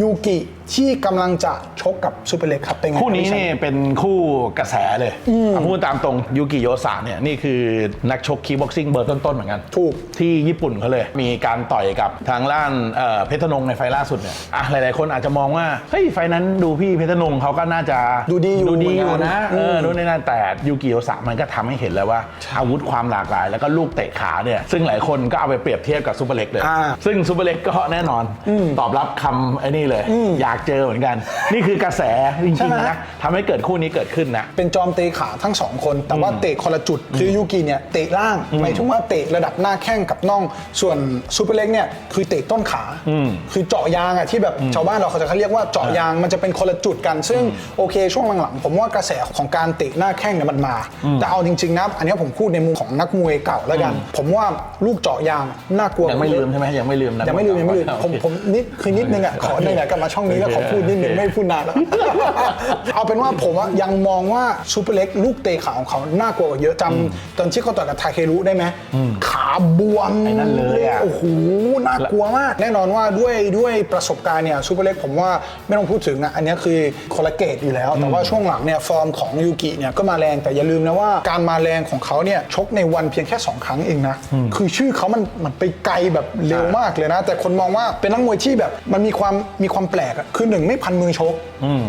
ยูกิ ที่กำลังจะชกกับซูเปอร์เล็กครับเป็นไงคู่นี้พี่ชัยนี่เป็นคู่กระแสเลยเอาพูดตามตรงยูกิโยสะเนี่ยนี่คือนักชกคีบ็อกซิ่งเบอร์ต้นๆเหมือนกันถูก ที่ญี่ปุ่นเขาเลย มีการต่อยกับทางด้านเอ่อเพชรธนงในไฟล์ล่าสุดเนี่ยอะหลายๆคนอาจจะมองว่าเฮ้ยไฟล์นั้นดูพี่เพชรธนงเขาก็น่าจะดูดีอยู่ดูดีอยู่เหมือนกันะนเออม ดูในนั้นแต่ยูกิโยสะมันก็ทำให้เห็นแล้วว่า อาวุธความหลากหลาย แล้วก็ลูกเตะขาเนี่ยซึ่งหลายคนก็เอาไปเปรียบเทียบกับซูเปอร์เล็กเลย อ่า ซึ่งซูเปอร์เล็กก็แน่นอนตอบรับคำไอ้นี่เลย อยากเจอเหมือนกัน นี่คือกระแสจใช่ริงไหมๆนะทำให้เกิดคู่นี้เกิดขึ้นนะ เป็นจอมเตะขาทั้งสองคน แต่ว่าเตะคนละจุดคือยูกิเนี่ยเตะล่างหมายถึงว่าเตะระดับหน้าแข้งกับน่อง ส่วนซูเปอร์เล็กเนี่ยคือเตะต้นขา คือเจาะยางอะที่แบบชาวบ้านเราเขาจะเขาเรียกว่าเจาะยางมันจะเป็นคนละจุดกัน ซึ่งโอเคช่วงหลังๆผมว่ากระแสของการเตะหน้าแข้งเนี่ยมันมา แต่เอาจริงๆนะอันนี้ผมพูดในมุมของนักมวยเก่าแล้วกัน ผมว่าลูกเจาะยางน่ากลัวยังไม่ลืมใช่ไหมยังไม่ลืมนะยังไม่ลืมยังไม่ลืมโอเคผมผมนิดคือนิดนึงอะขอไหนๆกลับมาช่องนี้แล้วขอพูดนิดนึงไม่พูดนานแล้วเอาเป็นว่าผมอะยังมองว่าซูเปอร์เล็กลูกเตะขาของเขาน่ากลัวกว่าเยอะจำตอนที่เขาต่อยกับทาเครุได้ไหมขาบวมไอ้นั่นเลยอะ โอ้โหน่ากลัวมาก แน่นอนว่าด้วยด้วยประสบการณ์เนี่ยซูเปอร์เล็กผมว่าไม่ต้องพูดถึงอะอันนี้คือคนละเกตอยู่แล้ว แต่ว่าช่วงหลังเนี่ยฟอร์มของยูกิเนี่ยก็มาแรงแต่อย่าลืมนะว่าการมาแรงของเขาเนี่ยชกในวันเพียงแค่สองครั้งเองนะ คือชื่อเขามันมันไปไกลแบบเร็วมากเลยนะ แต่คนมองว่าเป็นนักมวยที่แบบมันมีความมีความแปลกอะคือหนึ่งไม่พันมือชก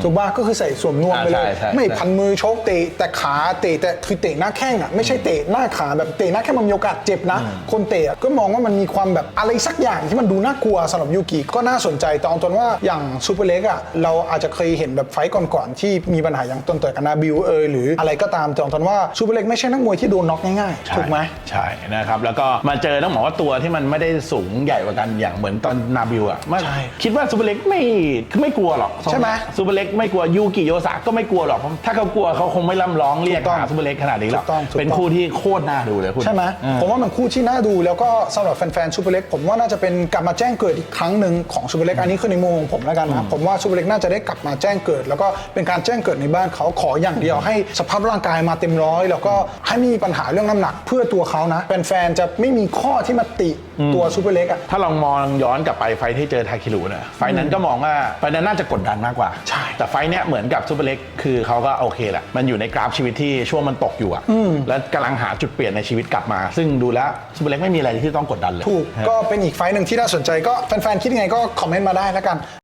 ถูกป่ะก็คือใส่สวมนวมไปเลยอ่าใช่ใช่ไม่พันมือชกเตะแต่ขาเตะแต่คือเตะหน้าแข้งอะไม่ใช่เตะหน้าขาแบบเตะหน้าแข้งมันมีโอกาสเจ็บนะ คนเตะอะก็มองว่ามันมีความแบบอะไรสักอย่างที่มันดูน่ากลัวสำหรับยูกิก็น่าสนใจแต่เอาตนว่าอย่างซูเปอร์เล็กอะเราอาจจะเคยเห็นแบบไฟต์ก่อนๆที่มีปัญหาอย่างตนต่อยกับนาบิวเอยหรืออะไรก็ตามแต่เอาตนว่าซูเปอร์เล็กไม่ใช่นักมวยที่โดนน็อกง่ายๆถูกไหมใช่นะครับแล้วก็มาเจอต้องบอกว่าตัวที่มันไม่ได้สูงใหญ่กว่ากันอย่างเหมือนตอนนาบิวอะมันใช่คิดว่าซูเปอร์เล็กไม่ไม่กลัวหรอกใช่ไหมซูเปอร์เล็กไม่กลัวยูกิโยสะก็ไม่กลัวหรอกเพราะถ้าเขากลัวเขาคงไม่ล่ำร้องเรียกถูกต้องหาซูเปอร์เล็กขนาดนี้หรอกถูกต้องถูกต้องเป็นคู่ที่โคตรน่าดูเลยคุณ ใช่ไหมอืมผมว่ามันคู่ที่น่าดูแล้วก็สำหรับแฟนๆซูเปอร์เล็กผมว่าน่าจะเป็นกลับมาแจ้งเกิดอีกครั้งหนึ่งของซูเปอร์เล็กอันนี้คือในมุมของผมแล้วกันนะผมว่าซูเปอร์เล็กน่าจะได้กลับมาแจ้งเกิด แล้วก็เป็นการแจ้งเกิดในบ้านเขาขออย่างเดียวให้สภาพร่างกายมาเต็มร้อยแล้วก็ให้ไม่มีปัญหาเรื่องน้ำหนัก เพื่อตัวเขานะแฟนๆจะไม่มีข้อที่มาติ ตัวซูเปอร์เล็กอะถ้าลองมองย้อนกลับไปไฟท์ที่เจอทาคิรุเนี่ยไฟท์นั้นก็มองว่าไฟท์นั้นน่าจะกดดันมากกว่า ใช่ แต่ไฟท์เนี้ยเหมือนกับซูเปอร์เล็กคือเขาก็โอเคแหละ มันอยู่ในกราฟชีวิตที่ช่วงมันตกอยู่อะแล้วกำลังหาจุดเปลี่ยนในชีวิตกลับมา ซึ่งดูแล้วซูเปอร์เล็กไม่มีอะไรที่ต้องกดดันเลย ถูก ก็เป็นอีกไฟล์หนึ่งที่น่าสนใจก็แฟนๆคิดยังไงก็คอมเมนต์มาได้แล้วกัน